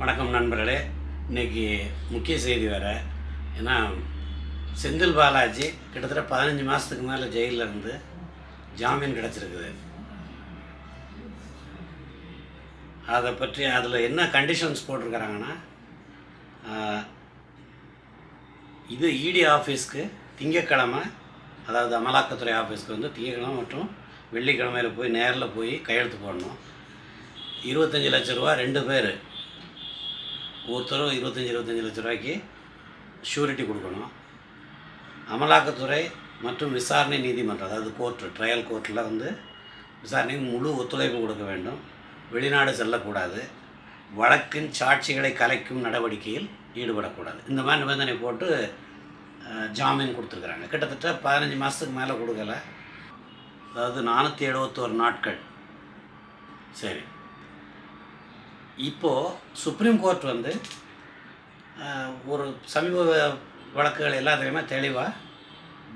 வணக்கம் நண்பர்களே. இன்னைக்கு முக்கிய செய்தி வேறு. ஏன்னா செந்தில் பாலாஜி கிட்டத்தட்ட பதினஞ்சு மாதத்துக்கு மேலே ஜெயிலில் இருந்து ஜாமீன் கிடச்சிருக்குது. அதை பற்றி அதில் என்ன கண்டிஷன்ஸ் போட்டிருக்கிறாங்கன்னா இது இடி ஆஃபீஸ்க்கு திங்கக்கிழமை அதாவது அமலாக்கத்துறை ஆஃபீஸ்க்கு வந்து திங்கக்கிழமை மற்றும் வெள்ளிக்கிழமையில் போய் நேரில் போய் கையெழுத்து போடணும். இருபத்தஞ்சி லட்ச ரூபா ரெண்டு பேர். ஒருத்தரும் இருபத்தஞ்சி இருபத்தஞ்சி லட்ச ரூபாய்க்கு ஷூரிட்டி கொடுக்கணும். அமலாக்கத்துறை மற்றும் விசாரணை நீதிமன்றம் அதாவது கோர்ட்டு ட்ரையல் கோர்ட்டில் வந்து விசாரணைக்கு முழு ஒத்துழைப்பு கொடுக்க வேண்டும். வெளிநாடு செல்லக்கூடாது. வழக்கின் சாட்சிகளை கலைக்கும் நடவடிக்கையில் ஈடுபடக்கூடாது. இந்த மாதிரி நிபந்தனை போட்டு ஜாமீன் கொடுத்துருக்குறாங்க. கிட்டத்தட்ட பதினஞ்சு மாதத்துக்கு மேலே கொடுக்கல. அதாவது நானூற்றி எழுபத்தோரு நாட்கள். சரி. இப்போது சுப்ரீம் கோர்ட் வந்து ஒரு சமீப வழக்குகள் எல்லாத்துலேயுமே தெளிவாக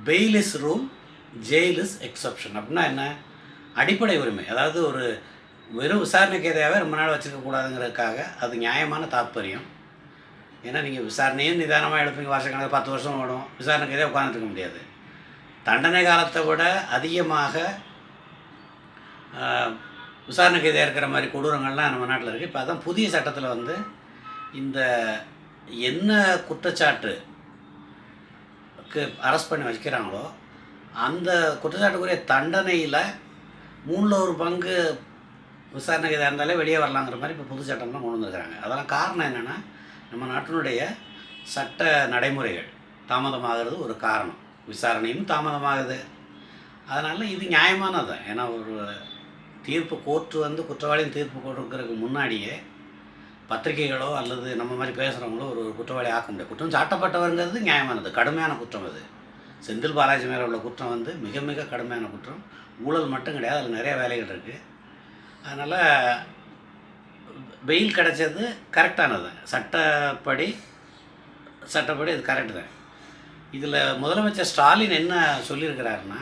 bail is rule jail is exception அப்படின்னா என்ன? அடிப்படை உரிமை. அதாவது ஒரு வெறும் விசாரணைக்கு எதையாகவே ரொம்ப நாள் வச்சுருக்கக்கூடாதுங்கிறதுக்காக அது நியாயமான தாற்பயம் ஏன்னா நீங்கள் விசாரணையும் நிதானமாக எடுப்பீங்க வருஷக்கணக்கு பத்து வருஷம் ஓடும். விசாரணைக்கு எதையாக உட்காந்துருக்க முடியாது. தண்டனை காலத்தை விட அதிகமாக ஆஹ், விசாரணைக்கு கைதியாக இருக்கிற மாதிரி கொடூரங்கள்லாம் நம்ம நாட்டில் இருக்குது. இப்போ அதான் புதிய சட்டத்தில் வந்து இந்த என்ன குற்றச்சாட்டுக்கு அரெஸ்ட் பண்ணி வைக்கிறாங்களோ அந்த குற்றச்சாட்டுக்குரிய தண்டனையில் மூணில் ஒரு பங்கு விசாரணை கைதாக இருந்தாலே வெளியே வரலாங்கிற மாதிரி இப்போ புது சட்டம்லாம் கொண்டு வந்துருக்கிறாங்க. அதெல்லாம் காரணம் என்னென்னா நம்ம நாட்டினுடைய சட்ட நடைமுறைகள் தாமதமாகிறது ஒரு காரணம். விசாரணையும் தாமதமாகுது. அதனால் இது நியாயமானது. ஏன்னா ஒரு தீர்ப்பு கோர்ட்டு வந்து குற்றவாளியின் தீர்ப்பு கொடுக்கறதுக்கு முன்னாடியே பத்திரிகைகளோ அல்லது நம்ம மாதிரி பேசுகிறவங்களோ ஒரு குற்றவாளி ஆக்க முடியாது. குற்றம் சாட்டப்பட்டவருங்கிறது நியாயமானது கடுமையான குற்றம் அது. செந்தில் பாலாஜி மேலே உள்ள குற்றம் வந்து மிக மிக கடுமையான குற்றம். ஊழல் மட்டும் கிடையாது அதில் நிறைய வேலைகள் இருக்குது அதனால் வெயில் கிடைச்சது கரெக்டானது. சட்டப்படி சட்டப்படி அது கரெக்டு தான். இதில் முதலமைச்சர் ஸ்டாலின் என்ன சொல்லியிருக்கிறாருன்னா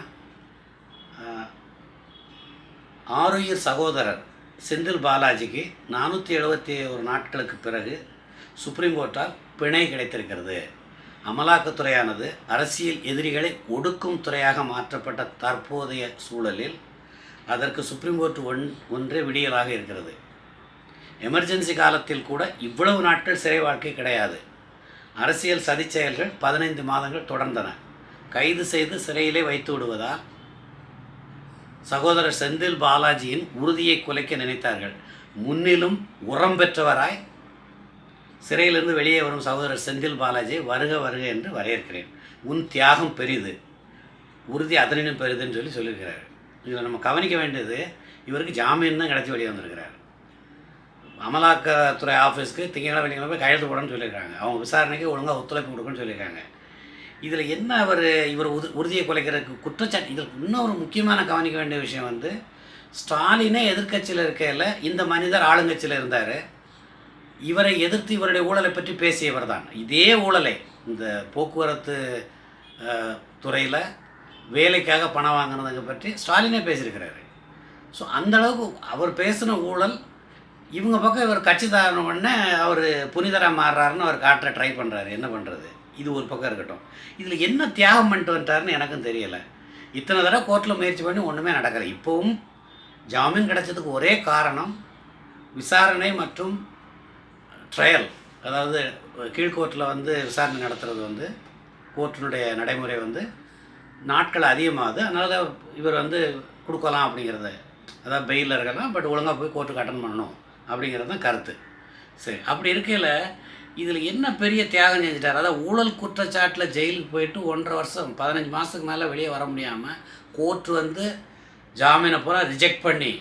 ஆருயிர் சகோதரர் செந்தில் பாலாஜிக்கு நானூற்றி எழுபத்தி ஒரு நாட்களுக்கு பிறகு சுப்ரீம் கோர்ட்டால் பிணை கிடைத்திருக்கிறது. அமலாக்கத்துறையானது அரசியல் எதிரிகளை ஒடுக்கும் துறையாக மாற்றப்பட்ட தற்போதைய சூழலில் அதற்கு சுப்ரீம் கோர்ட் ஒன் ஒன்றே விடியலாக இருக்கிறது. எமர்ஜென்சி காலத்தில் கூட இவ்வளவு நாட்கள் சிறை வாழ்க்கை கிடையாது. அரசியல் சதிச்செயல்கள் பதினைந்து மாதங்கள் தொடர்ந்தன. கைது செய்து சிறையிலே வைத்து விடுவதால் சகோதரர் செந்தில் பாலாஜியின் உறுதியை குலைக்க நினைத்தார்கள். முன்னிலும் உரம் பெற்றவராய் சிறையிலிருந்து வெளியே வரும் சகோதரர் செந்தில் பாலாஜி வருக வருக என்று வரையறுக்கிறேன் உன் தியாகம் பெரிது. உறுதி அதனினும் பெரிதுன்னு சொல்லி சொல்லியிருக்கிறார். இதில் நம்ம கவனிக்க வேண்டியது இவருக்கு ஜாமீன் தான் கிடச்சி வெளியே வந்திருக்கிறார். அமலாக்கத்துறை ஆஃபீஸ்க்கு திங்கக்கிழமை வெள்ளிக்கிழமை போய் கையெழுத்து போடணும்னு சொல்லியிருக்காங்க. அவங்க விசாரணைக்கு ஒழுங்காக ஒத்துழைப்பு கொடுக்கணும்னு சொல்லியிருக்காங்க. இதில் என்ன அவர் இவர் உது உறுதியை குலைக்கிறதுக்கு குற்றச்சாட்டு? இதில் ஒரு முக்கியமான கவனிக்க வேண்டிய விஷயம் வந்து ஸ்டாலினே எதிர்க்கட்சியில் இருக்கையில் இந்த மனிதர் ஆளுங்கட்சியில் இருந்தார். இவரை எதிர்த்து இவருடைய ஊழலை பற்றி பேசியவர் தான். இதே ஊழலை இந்த போக்குவரத்து துறையில் வேலைக்காக பணம் வாங்கினதுங்க பற்றி ஸ்டாலினே பேசியிருக்கிறாரு. ஸோ அந்த அளவுக்கு அவர் பேசின ஊழல் இவங்க பக்கம் இவர் கட்சி தாரணம் உடனே அவர் புனிதராக மாறுறாருன்னு அவர் காட்ட ட்ரை பண்ணுறாரு என்ன பண்ணுறது இது ஒரு பக்கம் இருக்கட்டும். இதில் என்ன தியாகம் பண்ணிட்டு வந்துட்டாருன்னு எனக்கும் தெரியலை. இத்தனை தடவை கோர்ட்டில் முயற்சி பண்ணி ஒன்றுமே நடக்கலை. இப்போவும் ஜாமீன் கிடைச்சதுக்கு ஒரே காரணம் விசாரணை மற்றும் ட்ரையல் அதாவது கீழ்கோர்ட்டில் வந்து விசாரணை நடத்துறது வந்து கோர்ட்டினுடைய நடைமுறை வந்து நாட்கள் அதிகமாகுது. அதனால இவர் வந்து கொடுக்கலாம் அப்படிங்கிறத அதாவது பெயிலில் இருக்கலாம் பட் ஒழுங்காக போய் கோர்ட்டுக்கு அட்டன் பண்ணணும் அப்படிங்கிறது தான் கருத்து. சரி அப்படி இருக்கையில் இதில் என்ன பெரிய தியாகம் செஞ்சிட்டார்? அதாவது ஊழல் குற்றச்சாட்டில் ஜெயிலுக்கு போயிட்டு ஒன்றரை வருஷம் பதினஞ்சு மாதத்துக்கு மேலே வெளியே வர முடியாமல் கோர்ட் வந்து ஜாமீனை பூரா ரிஜெக்ட் பண்ணி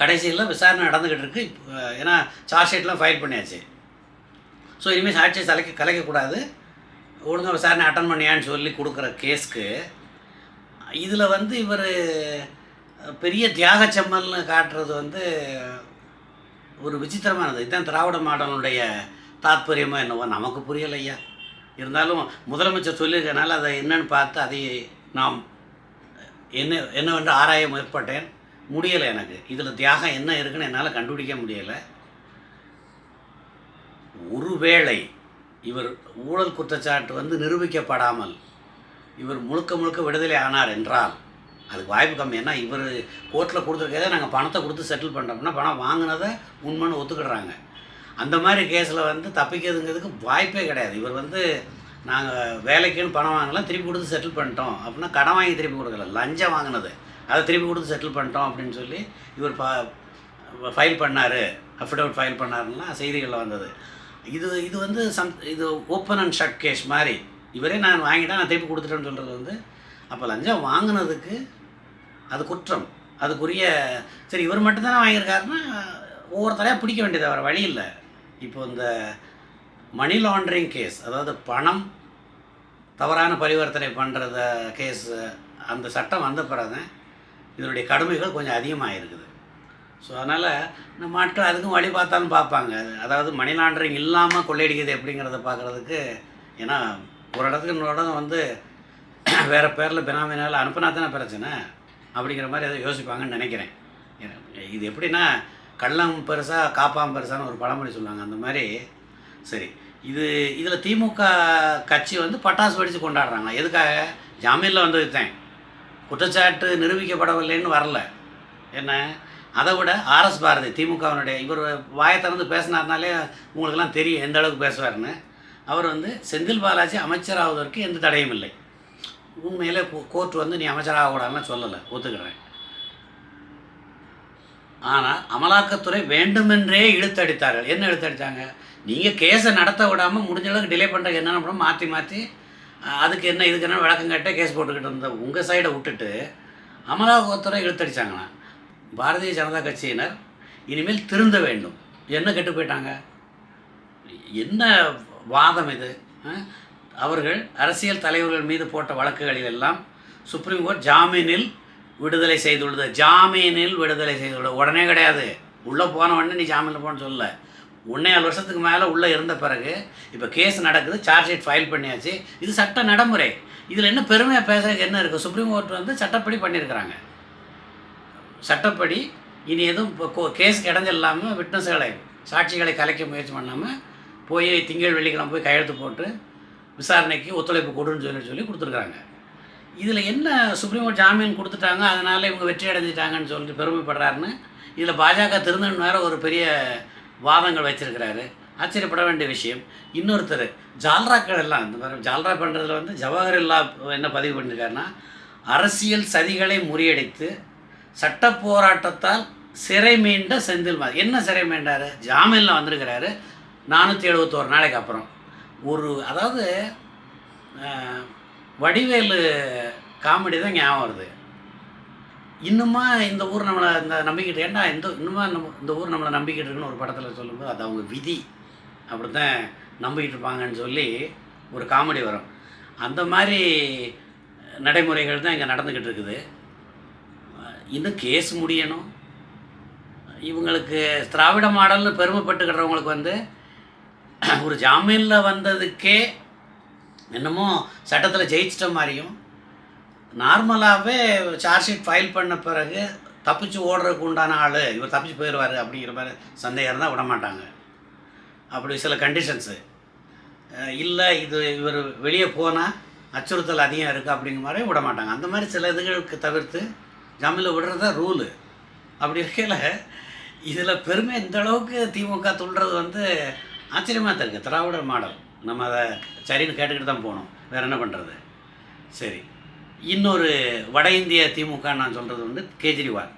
கடைசியில் விசாரணை நடந்துக்கிட்டு இருக்கு. இப்போ, ஏன்னா சார்ஜ் ஷீட்லாம் ஃபைல் பண்ணியாச்சு. ஸோ இனிமேல் சாட்சியை கலைக்க கலைக்கக்கூடாது. ஒழுங்காக விசாரணை அட்டன் பண்ணியான்னு சொல்லி கொடுக்குற கேஸ்க்கு இதில் வந்து இவர் பெரிய தியாக செம்மல்னு காட்டுறது வந்து ஒரு விசித்திரமானது. இதுதான் திராவிட மாடலுடைய தாத்பரியமோ என்னவோ நமக்கு புரியலையா? இருந்தாலும் முதலமைச்சர் சொல்லியிருக்கனால அதை என்னன்னு பார்த்து அதை நாம் என்ன என்னவென்று ஆராய முற்பட்டேன். முடியலை எனக்கு. இதில் தியாகம் என்ன இருக்குன்னு என்னால் கண்டுபிடிக்க முடியலை. ஒருவேளை இவர் ஊழல் குற்றச்சாட்டு வந்து நிரூபிக்கப்படாமல் இவர் முழுக்க முழுக்க விடுதலை ஆனார் என்றால் அதுக்கு வாய்ப்பு கம்மி. ஏன்னா இவர் கோர்ட்டில் கொடுத்துருக்கதே நாங்கள் பணத்தை கொடுத்து செட்டில் பண்ணுறோம்னா பணம் வாங்கினதை உண்மைன்னு ஒத்துக்கிடுறாங்க. அந்த மாதிரி கேஸில் வந்து தப்பிக்கிறதுங்கிறதுக்கு வாய்ப்பே கிடையாது. இவர் வந்து நாங்கள் வேலைக்குன்னு பணம் வாங்கலாம் திருப்பி கொடுத்து செட்டில் பண்ணிட்டோம் அப்படின்னா கடன் வாங்கி திருப்பி கொடுக்கல. லஞ்சம் வாங்கினது. அதை திருப்பி கொடுத்து செட்டில் பண்ணிட்டோம் அப்படின்னு சொல்லி இவர் ப ஃபைல் பண்ணார். அஃபிடவிட் ஃபைல் பண்ணாருன்னா செய்திகளில் வந்தது. இது இது வந்து சம் இது ஓப்பன் அண்ட் ஷட் கேஸ் மாதிரி. இவரே நான் வாங்கிட்டேன் நான் திருப்பி கொடுத்துட்டேன்னு சொல்கிறது வந்து அப்போ லஞ்சம் வாங்கினதுக்கு அது குற்றம். அதுக்குரிய சரி இவர் மட்டும்தானே வாங்கியிருக்காருன்னா ஒவ்வொருத்தரையாக பிடிக்க வேண்டியது வேறு வழி இல்லை. இப்போ இந்த மணி லாண்ட்ரிங் கேஸ் அதாவது பணம் தவறான பரிவர்த்தனை பண்ணுறத கேஸ் அந்த சட்டம் வந்த பிறகு இதனுடைய கடுமைகள் கொஞ்சம் அதிகமாக இருக்குது ஸோ அதனால் இந்த மற்ற அதுக்கும் வழி பார்த்தாலும் பார்ப்பாங்க. அதாவது மணி லாண்டரிங் இல்லாமல் கொள்ளையடிக்கிறது எப்படிங்கிறத பார்க்குறதுக்கு ஏன்னா ஒரு இடத்துக்கு இன்னொரு இடம் வந்து வேறு பேரில் பினாமினால் அனுப்புனா தானே பிரச்சனை அப்படிங்கிற மாதிரி அதை யோசிப்பாங்கன்னு நினைக்கிறேன். இது எப்படின்னா கள்ளம் பெருசாக காப்பாம் பெருசான்னு ஒரு பழமொழி சொல்லுவாங்க. அந்த மாதிரி சரி. இது இதில் திமுக கட்சி வந்து பட்டாசு வெடித்து கொண்டாடுறாங்க எதுக்காக? ஜாமீனில் வந்து குற்றச்சாட்டு நிரூபிக்கப்படவில்லைன்னு வரல. என்ன? அதை விட ஆர்எஸ் பாரதி திமுகவினுடைய இவர் வாயை திறந்து பேசினார்னாலே உங்களுக்கெல்லாம் தெரியும் எந்த அளவுக்கு பேசுவார்னு அவர் வந்து செந்தில் பாலாஜி அமைச்சராவதற்கு எந்த தடையும் இல்லை. உண்மையிலே கோர்ட் வந்து நீ அமைச்சராகக்கூடாதுன்னு சொல்லலை. ஒத்துக்கிறேன். ஆனால் அமலாக்கத்துறை வேண்டுமென்றே இழுத்தடித்தார்கள். என்ன இழுத்தடித்தாங்க? நீங்கள் கேஸை நடத்த விடாமல் முடிஞ்ச அளவுக்கு டிலே பண்ணுறதுக்கு என்னென்ன பண்ண மாற்றி மாற்றி அதுக்கு என்ன இதுக்கு என்ன விளக்கம் கேட்டால் கேஸ் போட்டுக்கிட்டு இருந்த உங்கள் சைடை விட்டுட்டு அமலாக்கத்துறை இழுத்தடிச்சாங்கண்ணா பாரதிய ஜனதா கட்சியினர் இனிமேல் திருந்த வேண்டும். என்ன கெட்டு போயிட்டாங்க? என்ன வாதம் இது? அவர்கள் அரசியல் தலைவர்கள் மீது போட்ட வழக்குகளில் எல்லாம் சுப்ரீம் கோர்ட் ஜாமீனில் விடுதலை செய்துள்ளது ஜாமீனில் விடுதலை செய்துள்ளது உடனே கிடையாது. உள்ளே போன உடனே நீ ஜாமீனில் போன்னு சொல்லல. ஒன்றேகால் வருஷத்துக்கு மேலே உள்ளே இருந்த பிறகு இப்போ கேஸ் நடக்குது சார்ஜ் ஷீட் ஃபைல் பண்ணியாச்சு. இது சட்ட நடைமுறை. இதில் என்ன பெருமையாக பேசுறதுக்கு என்ன இருக்குது சுப்ரீம் கோர்ட் வந்து சட்டப்படி பண்ணியிருக்கிறாங்க. சட்டப்படி இனி எதுவும் இப்போ கோ- கேஸுக்கு இடைஞ்சல் இல்லாமல் விட்னஸ்களை சாட்சிகளை கலைக்க முயற்சி பண்ணாமல் போய் திங்கள் வெள்ளிக்கிழமை போய் கையெழுத்து போட்டு விசாரணைக்கு ஒத்துழைப்பு கொடுன்னு சொல்லி சொல்லி கொடுத்துருக்குறாங்க. இதில் என்ன சுப்ரீம் கோர்ட் ஜாமீன் கொடுத்துட்டாங்க அதனால் இவங்க வெற்றி அடைஞ்சிட்டாங்கன்னு சொல்லிட்டு பெருமைப்படுறாருன்னு இதில் பாஜக திருந்தன் வேறு ஒரு பெரிய வாதங்கள் வச்சிருக்கிறாரு ஆச்சரியப்பட வேண்டிய விஷயம். இன்னொருத்தர் ஜால்ராக்கள் எல்லாம் இந்த மாதிரி ஜால்ரா பண்ணுறதுல வந்து ஜவஹர்லா என்ன பதிவு பண்ணியிருக்காருன்னா அரசியல் சதிகளை முறியடித்து சட்ட போராட்டத்தால் சிறை மீண்ட செந்தில் மா- என்ன சிறை மீண்டாரு? ஜாமீனில் வந்திருக்கிறாரு. நானூற்றி எழுபத்தோரு நாளைக்கு அப்புறம். ஒரு அதாவது வடிவேலு காமெடி தான் ஞாபகம் வருது. இன்னுமா இந்த ஊர் நம்மளை இந்த நம்பிக்கிட்டு ஏன்டா இந்த இன்னுமா நம்ம இந்த ஊர் நம்மளை நம்பிக்கிட்டு இருக்குன்னு ஒரு படத்தில் சொல்லும்போது அது அவங்க விதி. அப்படி தான் நம்பிக்கிட்டு இருப்பாங்கன்னு சொல்லி ஒரு காமெடி வரும். அந்த மாதிரி நடைமுறைகள் தான் இங்கே நடந்துக்கிட்டு இருக்குது. இன்னும் கேஸ் முடியணும். இவங்களுக்கு திராவிட மாடல்னு பெருமைப்பட்டுக்கிறவங்களுக்கு வந்து ஒரு ஜாமீனில் வந்ததுக்கே என்னமோ சட்டத்தில் ஜெயிச்சிட்ட மாதிரியும். நார்மலாகவே சார்ஜ் ஷீட் ஃபைல் பண்ண பிறகு தப்பிச்சு ஓடுறதுக்கு உண்டான ஆள் இவர் தப்பிச்சு போயிடுவார் அப்படிங்கிற மாதிரி சந்தேகம் இருந்தால் விட மாட்டாங்க. அப்படி சில கண்டிஷன்ஸு இல்லை இது இவர் வெளியே போனால் அச்சுறுத்தல் அதிகம் இருக்குது அப்படிங்கிற மாதிரி விட மாட்டாங்க. அந்த மாதிரி சில இதுகளுக்கு தவிர்த்து ஜாமீனில் விடுறது தான் ரூலு அப்படி இருக்கையில் இதில் பெருமை இந்த அளவுக்கு திமுக துள்ளுறது வந்து ஆச்சரியமாக தான் இருக்குது திராவிட மாடல். நம்ம அதை சரின்னு கேட்டுக்கிட்டு தான் போகணும். வேறு என்ன பண்ணுறது சரி. இன்னொரு வட இந்திய திமுக நான் சொல்கிறது வந்து கேஜ்ரிவால்.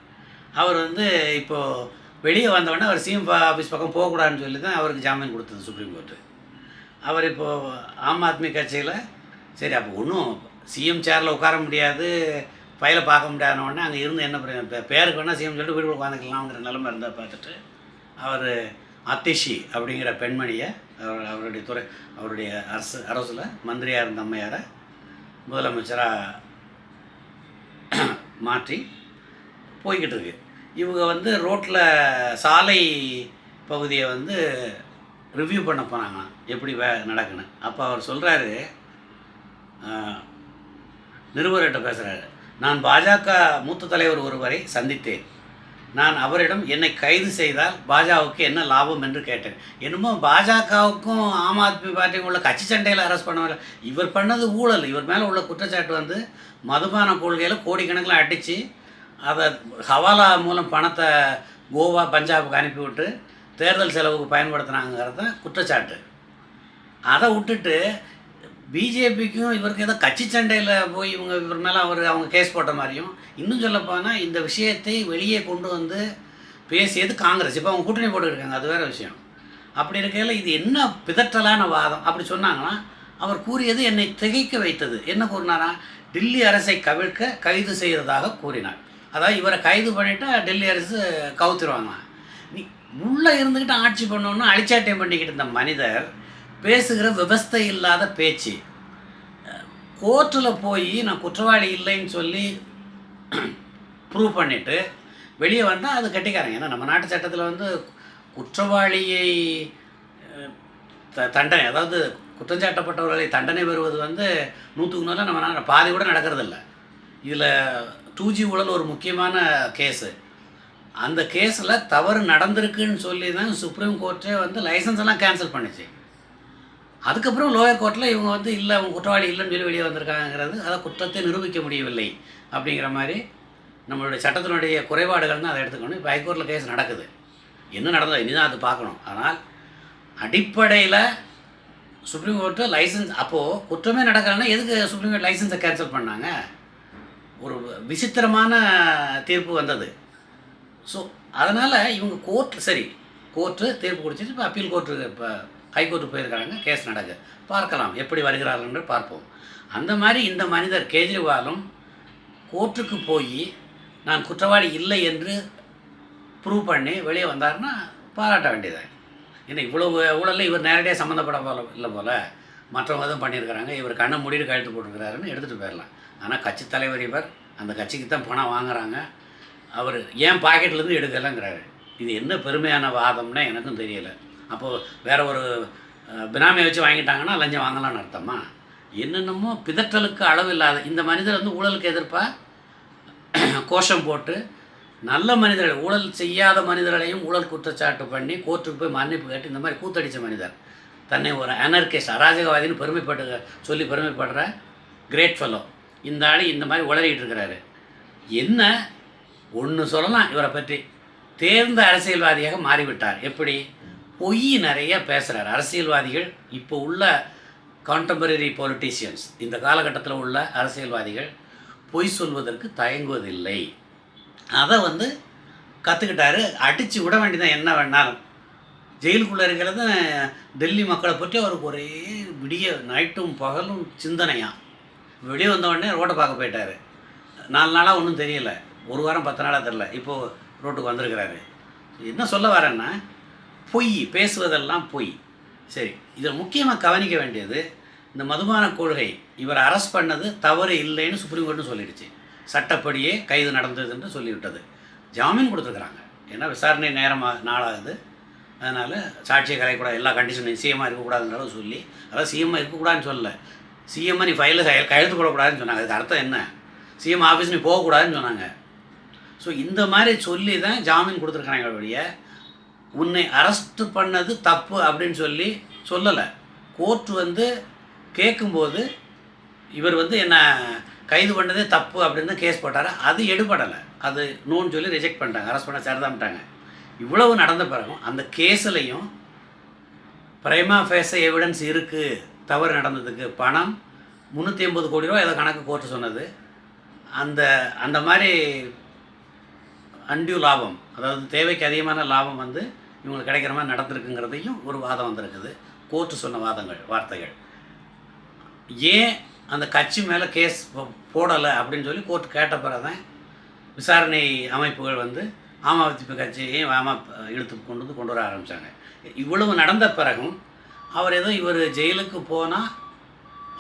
அவர் வந்து இப்போது வெளியே வந்தவொடனே அவர் சிஎம் ஆஃபீஸ் பக்கம் போகக்கூடாதுன்னு சொல்லி தான் அவருக்கு ஜாமீன் கொடுத்தது சுப்ரீம் கோர்ட்டு அவர் இப்போது ஆம் ஆத்மி கட்சியில் சரி அப்போ ஒன்றும் சிஎம் சேரில் உட்கார முடியாது ஃபைலை பார்க்க முடியாதவொடனே அங்கே இருந்து என்ன பிரச்சனை பேருக்கு வேணால் சிஎம் சொல்லிட்டு வீடு உட்காந்துக்கலாம்ங்கிற நிலமை இருந்தால் பார்த்துட்டு அவர் அத்திஷி அப்படிங்கிற பெண்மணியை அவர் அவருடைய துறை அவருடைய அரசு அரசில் மந்திரியாக இருந்த அம்மையாரை முதலமைச்சராக மாற்றி போய்கிட்டு இருக்கு. இவங்க வந்து ரோட்டில் சாலை பகுதியை வந்து ரிவ்யூ பண்ண போனாங்களாம் எப்படி வே நடக்குன்னு. அப்போ அவர் சொல்கிறாரு நிருபர்கிட்ட பேசுகிறாரு நான் பாஜக மூத்த தலைவர் ஒருவரை சந்தித்தேன். நான் அவரிடம் என்னை கைது செய்தால் பாஜகவுக்கு என்ன லாபம் என்று கேட்டேன். என்னமோ பாஜகவுக்கும் ஆம் ஆத்மி பார்ட்டிக்கும் உள்ள கட்சி சண்டையில் அரெஸ்ட் பண்ணவில்லை இவர் பண்ணது ஊழல். இவர் மேலே உள்ள குற்றச்சாட்டு வந்து மதுபான கொள்கையில் கோடிக்கணக்கில் அடித்து அதை ஹவாலா மூலம் பணத்தை கோவா பஞ்சாபுக்கு அனுப்பிவிட்டு தேர்தல் செலவுக்கு பயன்படுத்துனாங்கிறத குற்றச்சாட்டு. அதை விட்டுட்டு பிஜேபிக்கும் இவருக்கு ஏதோ கட்சி சண்டையில் போய் இவங்க இவர் மேலே அவர் அவங்க கேஸ் போட்ட மாதிரியும் இன்னும் சொல்லப்போனால் இந்த விஷயத்தை வெளியே கொண்டு வந்து பேசியது காங்கிரஸ். இப்போ அவங்க கூட்டணி போட்டுருக்காங்க அது வேறு விஷயம். அப்படி இருக்கையில் இது என்ன பிதற்றலான வாதம்? அப்படி சொன்னாங்கன்னா அவர் கூறியது என்னை திகைக்க வைத்தது. என்ன கூறினாரா? டில்லி அரசை கவிழ்க்க கைது செய்கிறதாக கூறினார். அதாவது இவரை கைது பண்ணிவிட்டால் டெல்லி அரசு கவுத்துருவாங்க. நீ உள்ளே இருந்துக்கிட்டு ஆட்சி பண்ணணும்னு அழிச்சாட்டியம் பண்ணிக்கிட்டு இருந்த மனிதர் பேசுகிற விவஸ்தை இல்லாத பேச்சு. கோர்ட்டில் போய் நான் குற்றவாளி இல்லைன்னு சொல்லி ப்ரூவ் பண்ணிவிட்டு வெளியே வந்தால் அது கட்டிக்காரங்க. ஏன்னா நம்ம நாட்டு சட்டத்தில் வந்து குற்றவாளியை த தண்டனை அதாவது குற்றஞ்சாட்டப்பட்டவர்களை தண்டனை பெறுவது வந்து நூற்றுக்கு நூறு நம்ம நாடு பாதி கூட நடக்கிறதில்ல. இதில் டூ ஜி ஊழல் ஒரு முக்கியமான கேஸு. அந்த கேஸில் தவறு நடந்திருக்குன்னு சொல்லி தான் சுப்ரீம் கோர்ட்டே வந்து லைசன்ஸ் எல்லாம் கேன்சல் பண்ணுச்சு. அதுக்கப்புறம் லோயர் கோர்ட்டில் இவங்க வந்து இல்லை அவங்க குற்றவாளி இல்லைன்னு சொல்லி வெளியே வந்திருக்காங்கிறது அதை குற்றத்தை நிரூபிக்க முடியவில்லை. அப்படிங்கிற மாதிரி நம்மளுடைய சட்டத்தினுடைய குறைபாடுகள் தான் அதை எடுத்துக்கணும். இப்போ ஹைகோர்ட்டில் கேஸ் நடக்குது. என்ன நடந்தது இனிதான் அது பார்க்கணும். ஆனால் அடிப்படையில் சுப்ரீம் கோர்ட்டு லைசன்ஸ் அப்போது குற்றமே நடக்கலைன்னா எதுக்கு சுப்ரீம் கோர்ட் லைசன்ஸை கேன்சல் பண்ணாங்க? ஒரு விசித்திரமான தீர்ப்பு வந்தது. ஸோ அதனால் இவங்க கோர்ட் சரி கோர்ட்டு தீர்ப்பு கொடுத்துட்டு இப்போ அப்பீல் கோர்ட்டு இப்போ ஹைகோர்ட்டு போயிருக்கிறாங்க கேஸ் நடக்கு. பார்க்கலாம் எப்படி வருகிறார்கள் என்று பார்ப்போம். அந்த மாதிரி இந்த மனிதர் கேஜ்ரிவாலும் கோர்ட்டுக்கு போய் நான் குற்றவாளி இல்லை என்று ப்ரூவ் பண்ணி வெளியே வந்தாருன்னா பாராட்ட வேண்டியதாக ஏன்னா இவ்வளோ ஊழலில் இவர் நேரடியாக சம்மந்தப்பட போல இல்லை போல். மற்றவங்க எதுவும் பண்ணியிருக்கிறாங்க இவர் கண்ணை முடிவு கழுத்து போட்டிருக்கிறாருன்னு எடுத்துகிட்டு போயிடலாம். ஆனால் கட்சி தலைவர் இவர் அந்த கட்சிக்கு தான் பணம் வாங்குறாங்க. அவர் ஏன் பாக்கெட்லேருந்து எடுக்கலைங்கிறாரு. இது என்ன பெருமையான வாதம்னா எனக்கும் தெரியலை. அப்போது வேற ஒரு பினாமியை வச்சு வாங்கிட்டாங்கன்னா லஞ்சம் வாங்கலாம்னு அர்த்தமா? என்னென்னமோ பிதற்றலுக்கு அளவு இல்லாத இந்த மனிதர் வந்து ஊழலுக்கு எதிர்ப்பா? கோஷம் போட்டு நல்ல மனிதர்கள் ஊழல் செய்யாத மனிதர்களையும் ஊழல் குற்றச்சாட்டு பண்ணி கோர்ட்டுக்கு போய் மன்னிப்பு கேட்டு இந்த மாதிரி கூத்தடித்த மனிதர். தன்னை ஒரு அனர்கேஸ் அராஜகவாதின்னு பெருமைப்பட்டு சொல்லி பெருமைப்படுற கிரேட் ஃபெலோ இந்த ஆள் இந்த மாதிரி உளறிக்கிட்டு இருக்கிறாரு. என்ன? ஒன்று சொல்லலாம் இவரை பற்றி. தேர்ந்த அரசியல்வாதியாக மாறிவிட்டார். எப்படி? பொய் நிறைய பேசுகிறார் அரசியல்வாதிகள் இப்போ உள்ள கான்டெம்பரரி பொலிட்டீஷியன்ஸ் இந்த காலகட்டத்தில் உள்ள அரசியல்வாதிகள் பொய் சொல்வதற்கு தயங்குவதில்லை. அதை வந்து கற்றுக்கிட்டாரு அடித்து விட வேண்டியதான் என்ன வேணாலும். ஜெயிலுக்குள்ளே இருக்கிறது டெல்லி மக்களை பற்றி அவருக்கு ஒரே விடிய நைட்டும் பகலும் சிந்தனையாம் வெளியே வந்தவொடனே ரோட்டை பார்க்க போயிட்டார். நாலு நாளாக ஒன்றும் தெரியல. ஒரு வாரம் பத்து நாளாக தெரில இப்போது ரோட்டுக்கு வந்திருக்கிறாரு. என்ன சொல்ல வரேன்னா பொய் பேசுவதெல்லாம் பொய். சரி இதில் முக்கியமாக கவனிக்க வேண்டியது இந்த மதுபான கொள்கை இவர் அரெஸ்ட் பண்ணது தவறு இல்லைன்னு சுப்ரீம் கோர்ட்னு சொல்லிடுச்சு. சட்டப்படியே கைது நடந்ததுன்னு சொல்லிவிட்டது. ஜாமீன் கொடுத்துருக்குறாங்க. ஏன்னா விசாரணை நேரமாக நாளாகுது. அதனால் சாட்சியை கலைக்கூடாது எல்லா கண்டிஷனையும் சிஎம்மாக இருக்கக்கூடாதுன்றதும் சொல்லி அதாவது சிஎம்மாக இருக்கக்கூடாதுன்னு சொல்லலை. சிஎம்ஐ நீ ஃபைலில் கையெழுத்து போடக்கூடாதுன்னு சொன்னாங்க. அதுக்கு அர்த்தம் என்ன? சிஎம் ஆஃபீஸ் நீ போகக்கூடாதுன்னு சொன்னாங்க. ஸோ இந்த மாதிரி சொல்லி தான் ஜாமீன் கொடுத்துருக்காங்க ஒழிய உன்னை அரெஸ்ட் பண்ணது தப்பு அப்படின்னு சொல்லி சொல்லலை. கோர்ட் வந்து கேட்கும்போது இவர் வந்து என்னை கைது பண்ணதே தப்பு அப்படின்னு தான் கேஸ் போட்டார். அது எடுபடலை. அது நோன்னு சொல்லி ரிஜெக்ட் பண்ணிட்டாங்க. அரெஸ்ட் பண்ண சரிதான்ட்டாங்க இவ்வளவு நடந்த பிறகும் அந்த கேஸ்லையும் பிரைமா ஃபேஸ எவிடன்ஸ் இருக்குது தவறு நடந்ததுக்கு பணம் முந்நூற்றி ஐம்பது கோடி ரூபா ஏதோ கணக்கு கோர்ட்டு சொன்னது. அந்த அந்த மாதிரி அன்டியூ லாபம் அதாவது தேவைக்கு அதிகமான லாபம் வந்து இவங்களுக்கு கிடைக்கிற மாதிரி நடந்திருக்குங்கிறதையும் ஒரு வாதம் வந்திருக்குது. கோர்ட்டு சொன்ன வாதங்கள் வார்த்தைகள். ஏன் அந்த கட்சி மேலே கேஸ் போடலை அப்படின்னு சொல்லி கோர்ட் கேட்ட பிறகு தான் விசாரணை அமைப்புகள் வந்து ஆம் ஆத்மி கட்சியையும் ஆமா இழுத்து கொண்டு வந்து கொண்டு வர ஆரம்பித்தாங்க இவ்வளவு நடந்த பிறகும் அவர் ஏதோ இவர் ஜெயிலுக்கு போனால்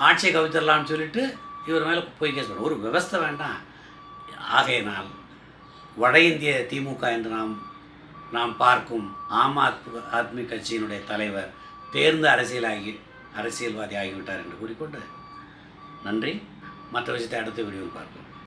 ஆட்சியை கவித்திடலாம்னு சொல்லிட்டு இவர் மேலே போய் கேஸ் போட ஒரு விவஸ்தை வேண்டாம். ஆகையினால் வட இந்திய திமுக என்று நாம் நாம் பார்க்கும் ஆம் ஆத்மி ஆத்மி கட்சியினுடைய தலைவர் தேர்ந்த அரசியலாகி அரசியல்வாதி ஆகிவிட்டார் என்று கூறிக்கொண்டு நன்றி. மற்ற விஷயத்தை அடுத்த வீடியோவில் பார்ப்போம்.